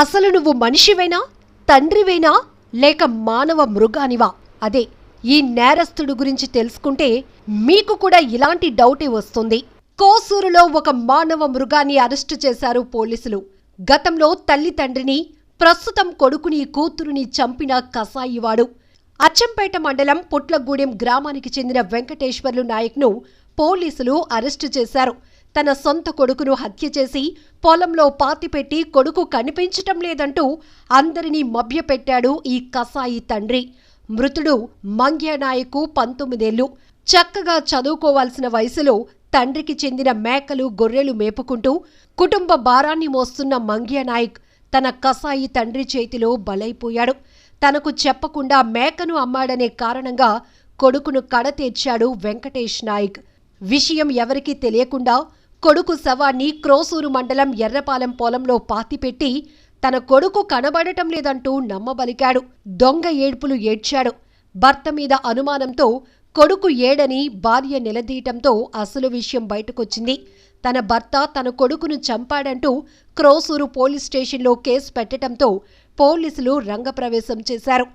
అసలు నువ్వు మనిషివేనా? తండ్రివేనా? లేక మానవ మృగానివా? అదే ఈ నేరస్తుడు గురించి తెలుసుకుంటే మీకు కూడా ఇలాంటి డౌటే వస్తుంది. కోసూరులో ఒక మానవ మృగాన్ని అరెస్టు చేశారు పోలీసులు. గతంలో తల్లి తండ్రిని ప్రస్తుతం కొడుకుని కూతురుని చంపిన కసాయివాడు అచ్చంపేట మండలం పుట్లగూడెం గ్రామానికి చెందిన వెంకటేశ్వర్లు నాయక్ను పోలీసులు అరెస్టు చేశారు. తన సొంత కొడుకును హత్య చేసి పొలంలో పాతిపెట్టి కొడుకు కనిపించటం లేదంటూ అందరినీ మభ్యపెట్టాడు ఈ కసాయి తండ్రి. మృతుడు మంగ్యనాయకు పంతొమ్మిదేళ్ళు చక్కగా చదువుకోవాల్సిన వయసులో తండ్రికి చెందిన మేకలు గొర్రెలు మేపుకుంటూ కుటుంబ భారాన్ని మోస్తున్న మంగ్యనాయక్ తన కసాయి తండ్రి చేతిలో బలైపోయాడు. తనకు చెప్పకుండా మేకను అమ్మాడనే కారణంగా కొడుకును కడతీర్చాడు వెంకటేష్ నాయక్. విషయం ఎవరికీ తెలియకుండా కొడుకు శవాన్ని క్రోసూరు మండలం ఎర్రపాలెం పొలంలో పాతిపెట్టి తన కొడుకు కనబడటం లేదంటూ నమ్మబలికాడు. దొంగ ఏడ్పులు ఏడ్చాడు. భర్త మీద అనుమానంతో కొడుకు ఏడని భార్య నిలదీయటంతో అసలు విషయం బయటకొచ్చింది. తన భర్త తన కొడుకును చంపాడంటూ క్రోసూరు పోలీస్ స్టేషన్లో కేసు పెట్టడంతో పోలీసులు రంగప్రవేశం చేశారు.